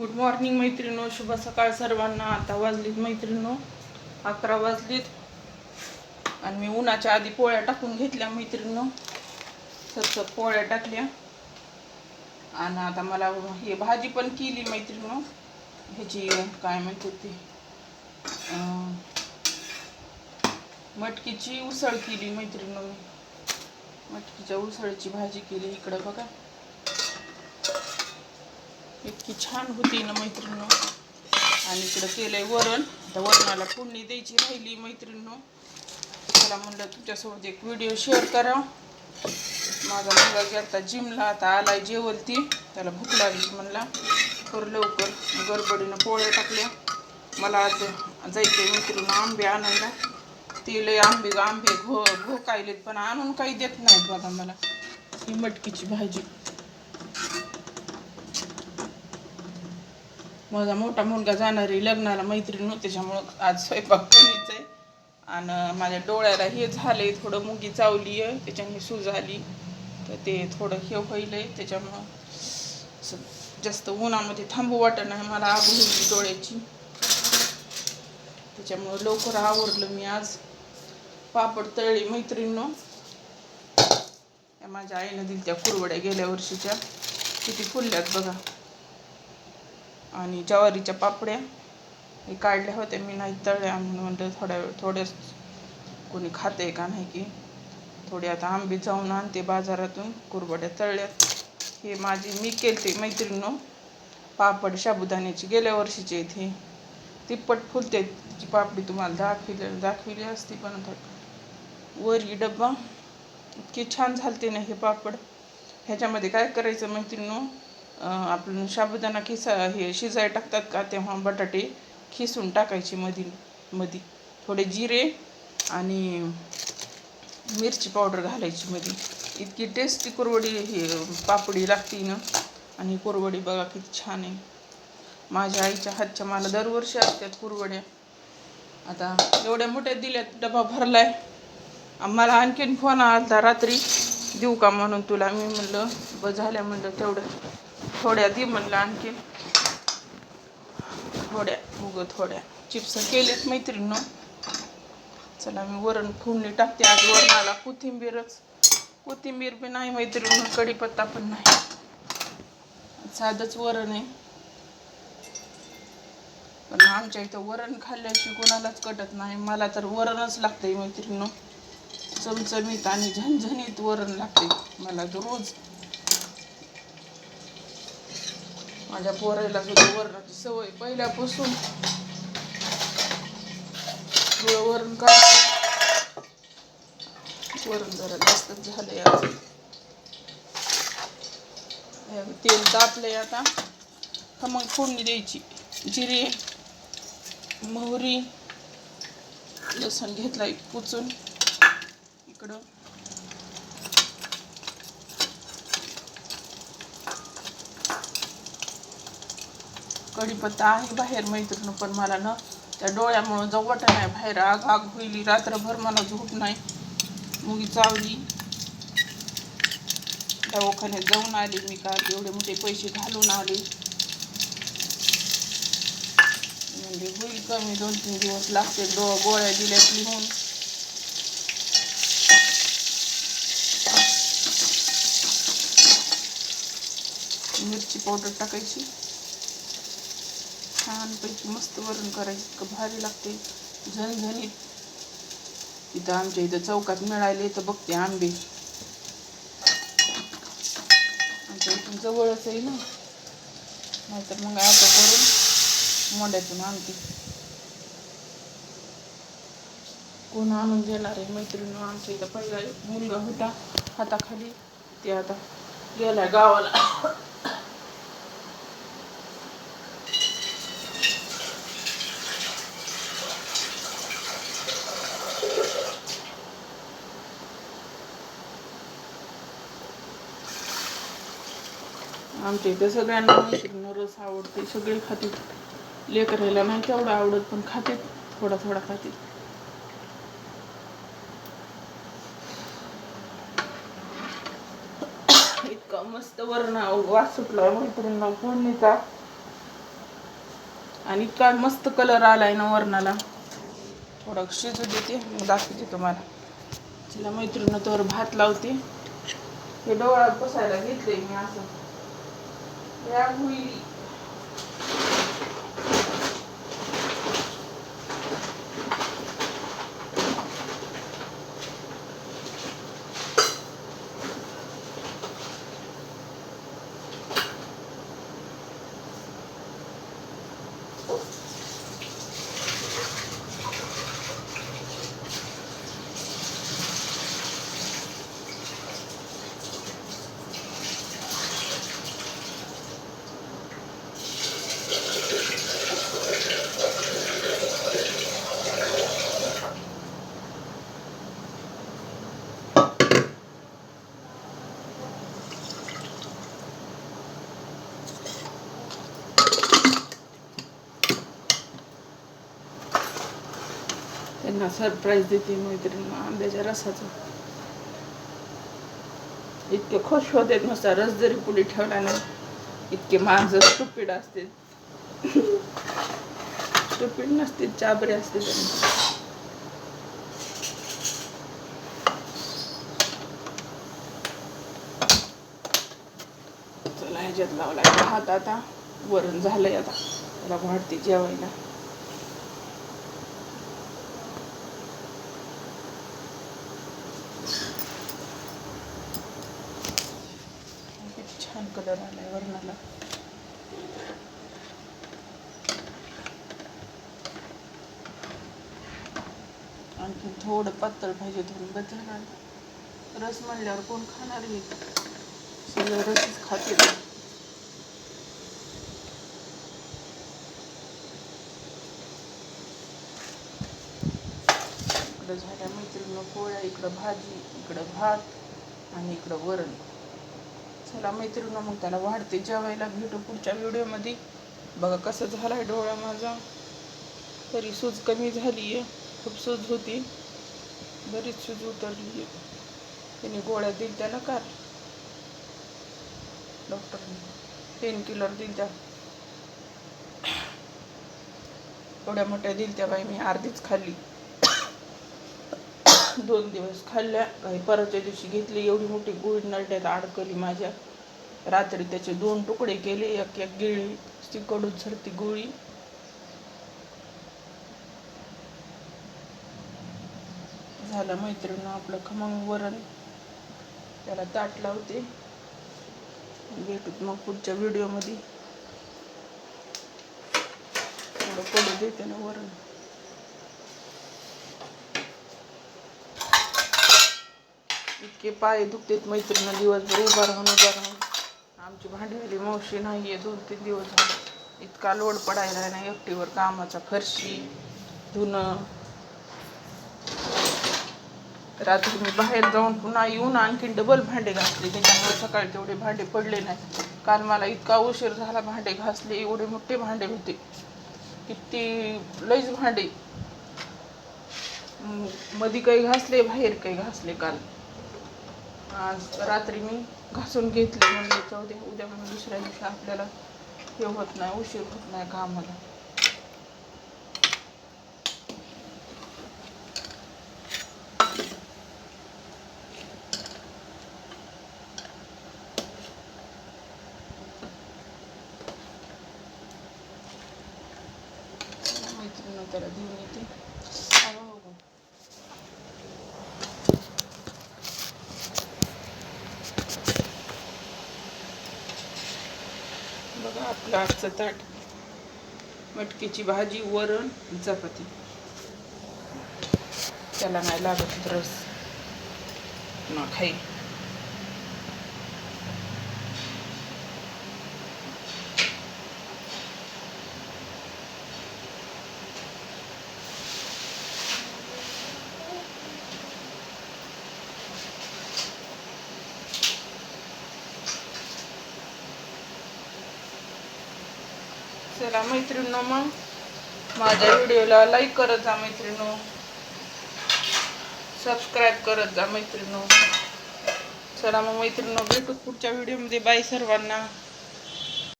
Good morning मैत्रिणो. शुभ सकाळ सर्वांना. आता वाजलीत मैत्रिणो. अकरा वाजलीत. आणि मी उन्हाच्या आधी पोळ्या टाकून घेतल्या मैत्रिणो. सतत पोळ्या टाकल्या. आणि आता मला हे भाजी पण केली मैत्रिणो. ह्याची काय म्हणते ती? मटकीची उसळ केली मैत्रिणो मी मटकीच्या उसळीची भाजी केली. इकडं बघा. इतकी छान होती ना मैत्रिणीनो. आणि इकडं केलंय वरण. आता वरणाला फोडणी द्यायची राहिली मैत्रिणीनो. त्याला म्हणलं तुमच्यासोबत एक व्हिडिओ शेअर करा माझा मुलगा गेलता जिमला आता आलाय जेवलती. त्याला भूक लागली म्हणला कर लवकर. गडबडीनं पोळ्या टाकल्या. मला आज जायचे मैत्रिणीनं आंबे आणायला. ते लय आंबे आंबे घो घोकायलेत पण आणून काही देत नाहीत बघा मला. ही मटकीची भाजी. माझा मोठा मुलगा जाणार आहे लग्नाला मैत्रीण त्याच्यामुळं आज स्वयंपाक कमीच आहे. आणि माझ्या डोळ्याला हे झालं आहे थोडं मुगी चावली आहे त्याच्याने सूज आली. तर ते थोडं हे होईल आहे त्याच्यामुळं असं जास्त उन्हामध्ये थांबू वाटत नाही मला आग होईल डोळ्याची. त्याच्यामुळं लवकर आवरलं मी आज. पापड तळली मैत्रिणीनो. या माझ्या आईनं दिल त्या कुरवड्या गेल्या वर्षीच्या. किती फुलल्यात बघा. आणि ज्वारीच्या पापड्या हे काढल्या होत्या मी नाही तळल्या म्हणून म्हणलं थोड्या वेळ थोड्याच कोणी खाते का नाही की? थोडे आता आंबे जाऊन आणते बाजारातून. कुरबड्या तळल्यात हे माझी मी केलते मैत्रिणीनो पापड साबुदाण्याची गेल्या वर्षीचे इथे तिप्पट फुलते तिची पापडी तुम्हाला दाखविली दाखविली असती पण वरी डब्बा. इतकी छान झालते ना हे पापड. ह्याच्यामध्ये काय करायचं मैत्रिणीनो? आपण साबुदाणा खिसा हे शिजाय टाकतात का तेव्हा बटाटे खिसून टाकायचे मधी मधी. थोडे जिरे आणि मिरची पावडर घालायची मध्ये इतकी टेस्टी कुरवडी हे पापडी लागते ना. आणि कुरवडी बघा किती छान आहे. माझ्या आईच्या हातच्या मला दरवर्षी असतात कुरवड्या. आता एवढ्या मोठ्या दिल्यात डबा भरलाय. आम्हाला आणखीन फोन आला रात्री. देऊ का म्हणून तुला? मी म्हणलं ब झाल्या म्हणलं तेवढं. थोड्या दे म्हणलं आणखीन थोड्या उग थोड्या. चिप्स केलेत मैत्रिणीनं. चला मी वरण फोडणी टाकते. आज वरणाला कोथिंबीरच. कोथिंबीर बी नाही मैत्रिणी कढीपत्ता पण नाही. साधंच वरण आहे. पण आमच्या इथं वरण खाल्ल्याशी कोणालाच कटत नाही. मला तर वरणच लागतंय मैत्रिणीनं. चमचमीत आणि झणझणीत वरण लागते मला रोज माझ्या पोरायला सुद्धा वरणाची सवय पहिल्यापासून थोडं वरण का वरण जरा जास्तच झालंय आज. तेल तापलंय आता. हा मग फोडणी द्यायची. जिरे मोहरी लसण घेतलाय कुचून इकडं कढीपत्ता आहे बाहेर मैत्रिणी पण मला ना त्या डोळ्यामुळं जवट नाही बाहेर आग आग होईल रात्रभर मला झोप नाही. मुगी चावली. दवाखान्यात जाऊन आले मी का एवढे मोठे पैसे घालून आले. म्हणजे होईल कमी दोन तीन दिवस लागते डो गोळ्या दिल्यात लिहून. मिरची पावडर टाकायची. छानपैकी मस्त वरण करायचं. इतकं भारी लागते. झणझणीत. इथं आमच्या इथं चौकात मिळाले तर बघते आंबे. आमच्या इथून जवळच आहे ना. नाहीतर मग आता करून मोंड्यातून आणते. कोण आणून देणार आहे मैत्रिणी? आमच्या इथं पहिला एक मुलगा होता. हाताखाली. ते आता गेला गावाला. आमच्या इथे सगळ्यांना मैत्रिणी रस आवडते सगळे खातात. लेकरायला नाही तेवढं आवडत पण खातात थोडा थोडा खातात. इतका मस्त वर्ण वास सुटला मैत्रिणींना फोडणीचा. आणि इतका मस्त कलर आलाय ना वरणाला. थोडा शिजू देते मग दाखवते तुम्हाला. तिला मैत्रिणी तर भात लावते. हे डोळ्यात बसायला घेतले मी असं. É Gravuri. होईल सरप्राईज देते मैत्रीण आंब्याच्या रसाचं इतके खुश होते नुसता रस जरी पुढे ठेवला नाही इतके माणसं स्टुपिड असते स्टुपिड नसते चाबरे असते त्यांना चला ह्याच्यात लावला हात आता वरण झालंय आता त्याला वाढते जेवायला किती छान कलर आलाय वरणाला. आणखी थोडं पातळ पाहिजे थोडं बदल रस म्हणल्यावर कोण खाणार मी सगळं रसच खाते इकडं झाल्या मैत्रिणी पोळ्या इकडं भाजी इकडं भात आणि इकडं वरण. चला मैत्रिणा मग त्याला वाढते जेवायला. भेटू पुढच्या व्हिडिओमध्ये. बघा कसं झालाय डोळा माझा. तरी सूज कमी झाली आहे खूप सूज होती. बरीच सूज उतरली आहे त्याने गोळ्या दिल त्या नकार डॉक्टरने पेन किलर दिल त्या एवढ्या मोठ्या दिल त्या बाई मी अर्धीच खाल्ली. दोन दिवस खाल्ल्या. काही परतच्या दिवशी घेतली एवढी मोठी गुळी नरड्यात अडकली माझ्या. रात्री त्याचे दोन तुकडे केले एक एक गिळी ती कडून झरती गोळी. झालं मैत्रिणी आपलं खमंग वरण. त्याला ताट लावते. भेटूत मग पुढच्या व्हिडिओमध्ये थोडं पडू देते ना वरण. इतके पाय दुखतेत मैत्रिणी दिवसभर उभा राहून उभा राहून. आमची भांडीवाली मावशी नाही आहे दोन तीन दिवस झाले. इतका लोड पडायला नाही एकटीवर कामाचा फरशी धुणं. रात्री मी बाहेर जाऊन पुन्हा येऊन आणखीन डबल भांडे घासले. त्याच्यामुळे सकाळी तेवढे भांडे पडले नाही काल मला इतका उशीर झाला भांडे घासले एवढे मोठे भांडे होते. किती लईच भांडे. मधी काही घासले बाहेर काही घासले काल. आज रात्री मी घासून घेतले म्हणजे चौदे उद्या म्हणून दुसऱ्या दिवशी आपल्याला हे होत नाही उशीर होत नाही कामाला. त्याला देऊन येते अगं हो गं. बघा आपलं आजचं ताट मटकीची भाजी वरण चपाती. त्याला नाही लागत रस. ना खाई. चला मैत्रिणीनो मग. माझ्या व्हिडिओला लाईक करत जा मैत्रिणीनो. सबस्क्राईब करत जा मैत्रिणींनो. चला मग मैत्रिणीनो भेटू पुढच्या व्हिडिओमध्ये बाय सर्वांना.